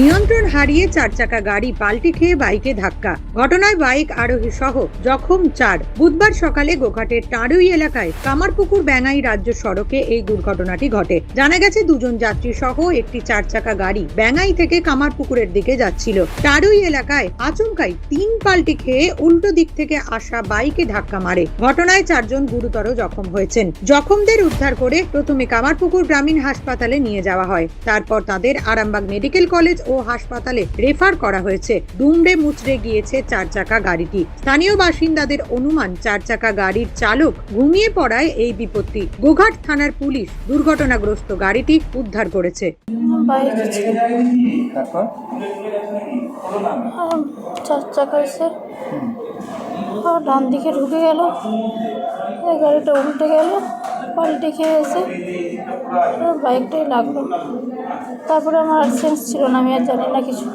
নিয়ন্ত্রণ হারিয়ে চার চাকা গাড়ি পাল্টি খেয়ে বাইকে ধাক্কা। ঘটনায় বাইক আরোহী সহ জখম চার। বুধবার সকালে গোঘাটের টাঁড়ুই এলাকায় কামারপুকুর ব্যাঙাই রাজ্য সড়কে এই দুর্ঘটনাটি ঘটে। জানা গেছে, দুজন যাত্রী সহ একটি চার চাকা গাড়ি ব্যাঙাই থেকে কামারপুকুরের দিকে যাচ্ছিল। টাঁড়ুই এলাকায় আচমকাই তিন পাল্টি খেয়ে উল্টো দিক থেকে আসা বাইকে ধাক্কা মারে। ঘটনায় চারজন গুরুতর জখম হয়েছেন। জখমদের উদ্ধার করে প্রথমে কামারপুকুর গ্রামীণ হাসপাতালে নিয়ে যাওয়া হয়। তারপর তাদের আরামবাগ মেডিকেল কলেজ ও হাসপাতালে রেফার করা হয়েছে। দুমড়ে মুচড়ে গিয়েছে চার চাকা গাড়িটি। স্থানীয় বাসিন্দাদের অনুমান চার চাকা গাড়ির চালক ঘুমিয়ে পড়ায় এই বিপত্তি। গোঘাট থানার পুলিশ দুর্ঘটনাগ্রস্ত গাড়িটি উদ্ধার করেছে। চার চাকা এসে ডান দিকে ঢুকে গেল। গাড়িটা উল্টে গেল। পাল্টে খেয়ে এসে বাইকটাই লাগল। তারপরে আমার সেন্স ছিল না, আমি আর জানি না কিছু।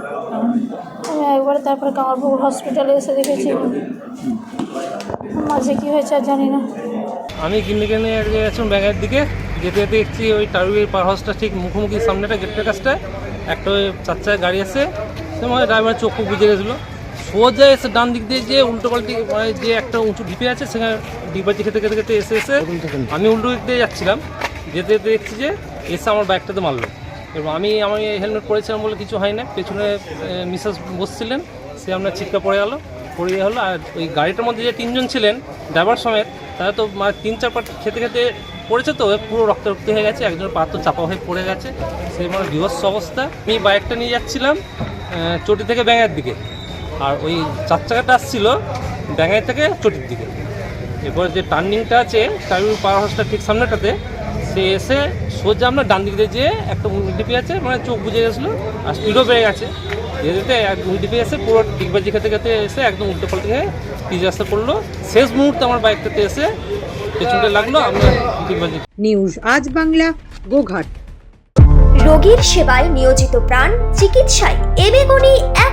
আমি একবার তারপরে কামারপুকুর হসপিটালে এসে দেখেছি। মাঝে কী হয়েছে আর জানি না। আমি কিনে নিয়ে আজকে গেছিলাম ব্যাঙের দিকে। যেতে যেতে দেখছি ওই টারুয়ের পার হাউসটা ঠিক মুখোমুখি সামনেটা গেটের কাছটায়। একটা ওই চার গাড়ি আছে। সে মানে ড্রাইভার চোখ খুব বুঝে গেছিল। সোজা এসে ডান দিক দিয়ে যে উল্টো পাল্টি মানে যে একটা উঁচু ঢিপে আছে সেখানে ডিবাজি খেতে খেতে খেতে এসে এসে আমি উল্টো দিক দিয়ে যাচ্ছিলাম। যেতে যেতে দেখছি যে এসে আমার বাইকটাতে মারলো। এবার আমি আমি হেলমেট পরেছিলাম বলে কিছু হয় না পেছনে মিসেস বসছিলেন সে আপনার চিৎকার পড়ে গেল পড়ে হলো আর ওই গাড়িটার মধ্যে যে তিনজন ছিলেন ড্রাইভার সমেত তারা তো মানে তিন চার পাট খেতে খেতে পড়েছে তো পুরো রক্ত রক্ত হয়ে গেছে একজনের পা তো চাপা হয়ে পড়ে গেছে। সেই মানে বিভৎস অবস্থা। আমি বাইকটা নিয়ে যাচ্ছিলাম চটি থেকে ব্যাঙের দিকে। আর ওই চার চাকাটা আসছিল ব্যাঙের থেকে চটির দিকে। এরপর যে টার্নিংটা আছে টার্নিং পাওয়ার হাউসটা ঠিক সামনেটাতে সে এসে সোজা আমরা ডান দিক দিয়ে যেয়ে একটা ডিপি আছে মানে চোখ বুঝে গেছিল আর স্পিডও বেড়ে গেছে। যেতে যেতে এক ডিপি এসে পুরো ডিগবাজি খেতে খেতে এসে একদম উল্টো পাল্টে গিয়ে পিজ রাস্তা পড়ল শেষ মুহূর্তে আমার বাইকটাতে এসে পেছনটা লাগল আমরা ডিগবাজি নিউজ আজ বাংলা গোঘাট। রোগীর সেবায় নিয়োজিত প্রাণ চিকিৎসায় এবেগুনি একমাত্র নাম